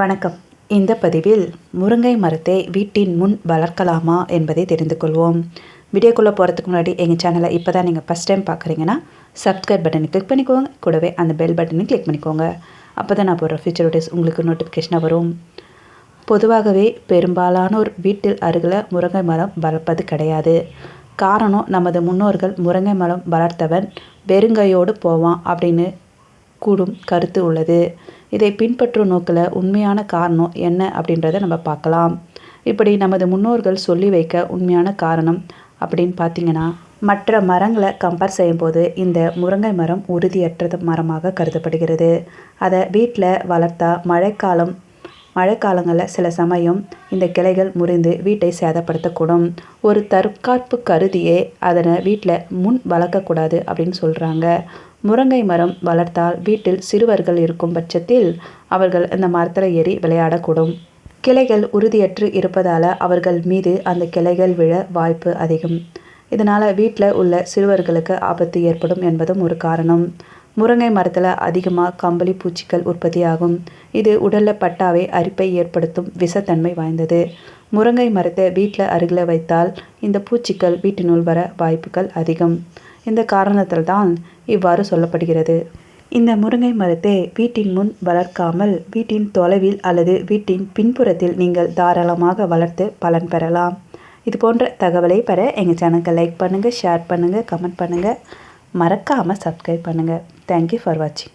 வணக்கம். இந்த பதிவில் முருங்கை மரத்தை வீட்டின் முன் வளர்க்கலாமா என்பதை தெரிந்து கொள்வோம். வீடியோக்குள்ளே போகிறதுக்கு முன்னாடி எங்கள் சேனலை இப்போ தான் நீங்கள் ஃபஸ்ட் டைம் பார்க்குறீங்கன்னா சப்ஸ்கிரைப் பட்டனை கிளிக் பண்ணிக்கோங்க. கூடவே அந்த பெல் பட்டனை கிளிக் பண்ணிக்கோங்க. அப்போ தான் நான் போடுற ஃபியூச்சர் வீடியோஸ் உங்களுக்கு நோட்டிஃபிகேஷனாக வரும். பொதுவாகவே பெரும்பாலானோர் வீட்டில் அருகில் முருங்கை மரம் வளர்ப்பது கிடையாது. காரணம் நமது முன்னோர்கள் முருங்கை மரம் வளர்த்தவன் வெறுங்கையோடு போவான் அப்படின்னு கூடும் கருத்து உள்ளது. இதை பின்பற்றும் நோக்கில் உண்மையான காரணம் என்ன அப்படின்றத நம்ம பார்க்கலாம். இப்படி நமது முன்னோர்கள் சொல்லி வைக்க உண்மையான காரணம் அப்படின்னு பார்த்தீங்கன்னா மற்ற மரங்களை கம்பேர் செய்யும்போது இந்த முருங்கை மரம் உறுதியற்றது மரமாக கருதப்படுகிறது. அதை வீட்டில் வளர்த்தா மழைக்காலம் மழைக்காலங்களில் சில சமயம் இந்த கிளைகள் முறிந்து வீட்டை சேதப்படுத்தக்கூடும். ஒரு தற்காப்பு கருதியே அதனை வீட்டில் முன் வளர்க்கக்கூடாது அப்படின்னு சொல்கிறாங்க முருங்கை மரம் வளர்த்தால் வீட்டில் சிறுவர்கள் இருக்கும் பட்சத்தில் அவர்கள் அந்த மரத்தில் ஏறி விளையாடக்கூடும். கிளைகள் உறுதியற்று இருப்பதால் அவர்கள் மீது அந்த கிளைகள் விழ வாய்ப்பு அதிகம். இதனால் வீட்டில் உள்ள சிறுவர்களுக்கு ஆபத்து ஏற்படும் என்பதும் ஒரு காரணம். முருங்கை மரத்தில் அதிகமாக கம்பளி பூச்சிகள் உற்பத்தியாகும். இது உடலில் பட்டாவே அரிப்பை ஏற்படுத்தும் விஷத்தன்மை வாய்ந்தது. முருங்கை மரத்தை வீட்டில் அருகில் வைத்தால் இந்த பூச்சிகள் வீட்டினுள் வர வாய்ப்புகள் அதிகம். இந்த காரணத்தில் தான் இவ்வாறு சொல்லப்படுகிறது. இந்த முருங்கை மரத்தை வீட்டின் முன் வளர்க்காமல் வீட்டின் தொலைவில் அல்லது வீட்டின் பின்புறத்தில் நீங்கள் தாராளமாக வளர்த்து பலன் பெறலாம். இது போன்ற தகவலை பெற எங்கள் சேனலுக்கு லைக் பண்ணுங்கள் ஷேர் பண்ணுங்கள் கமெண்ட் பண்ணுங்கள் மறக்காமல் சப்ஸ்கிரைப் பண்ணுங்கள் தேங்க்யூ ஃபார் வாட்சிங்